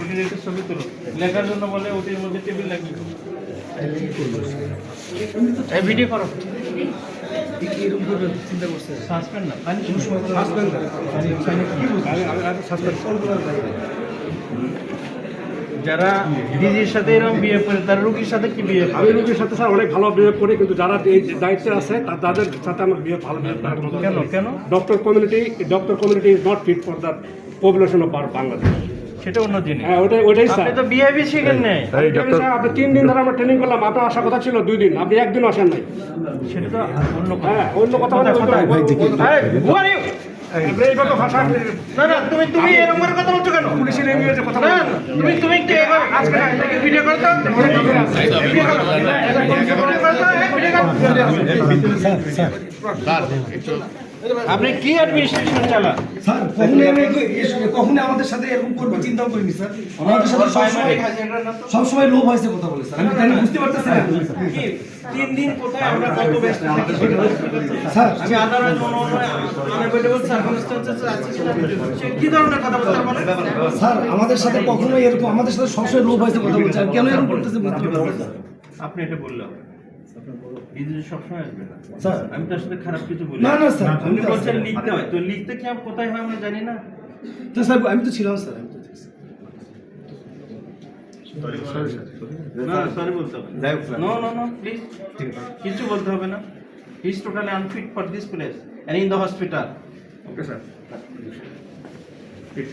ওটির ছবি তুলো। লেখার জন্য বলে ওটির মধ্যে টেবিল লাগবে। ভিডিও করো। এরকম করবে চিন্তা করছে সাসপেন্ড না। পানি যারা ডিজির সাথে এরকম বিয়ে করে তার রুগীর সাথে কি বিয়ে আমি রুগীর সাথে স্যার অনেক ভালো বিয়ে করি কিন্তু যারা এই দায়িত্বে আছে তাদের সাথে আমার বিয়ে ভালো কেন কেন? Doctor community doctor community is not fit for the population of Bangladesh সেটা অন্য জিনিস। হ্যাঁ ওটাই ওটাই স্যার। আপনি তো বিহেভি শিখেন নাই। স্যার, আপনি তিন দিন ধরে আমরা ট্রেনিং করলাম আপনার আসার কথা ছিল দুই দিন আপনি একদিন আসেন নাই। সেটা তো অন্য কথা। হ্যাঁ অন্য কথা ভাষা না না তুমি তুমি এরকম করে কথা বলছো কেন? পুলিশের কথা না তুমি তুমি একটু এবার আজকে না ভিডিও করো তো। ভিডিও করো। ভিডিও করো আপনি কি অ্যাডমিনিস্ট্রেশন চালান? স্যার কখনোই আমি এ- কখনোই আমাদের সাথে এরকম করবে চিন্তাও করিনি স্যার। আমাদের সাথে সবসময় সবসময় লোভ হয়েছে কথা বলে স্যার। আমি তাই বুঝতে পারতেছি না? কি তিন দিন কোথায় আমরা কত ব্যস্ত স্যার। আমি আদারওয়াইজ আনএভেলেবল আছে সেটা কি ধরনের কথা বলতে বলেন স্যার আমাদের সাথে কখনোই এরকম আমাদের সাথে সবসময় লোভ হয়েছে কথা বলছে। কেন এরকম করতেছে বুঝতে। আপনি এটা বললাম বিদেশে সবসময় আসবে না। স্যার। আমি তার সাথে খারাপ কিছু বলি না, না, স্যার, আপনি তো বলছেন লিখতে হয়। তো লিখতে কি কোথায় হয় আমরা জানি না। তো স্যার আমি তো ছিলাম স্যার আমি তো দেখছি। না সরি বলতে হবে নো। নো নো প্লিজ কিছু বলতে হবে না। Is totally unfit for this place and in the hospital okay sir. ঠিক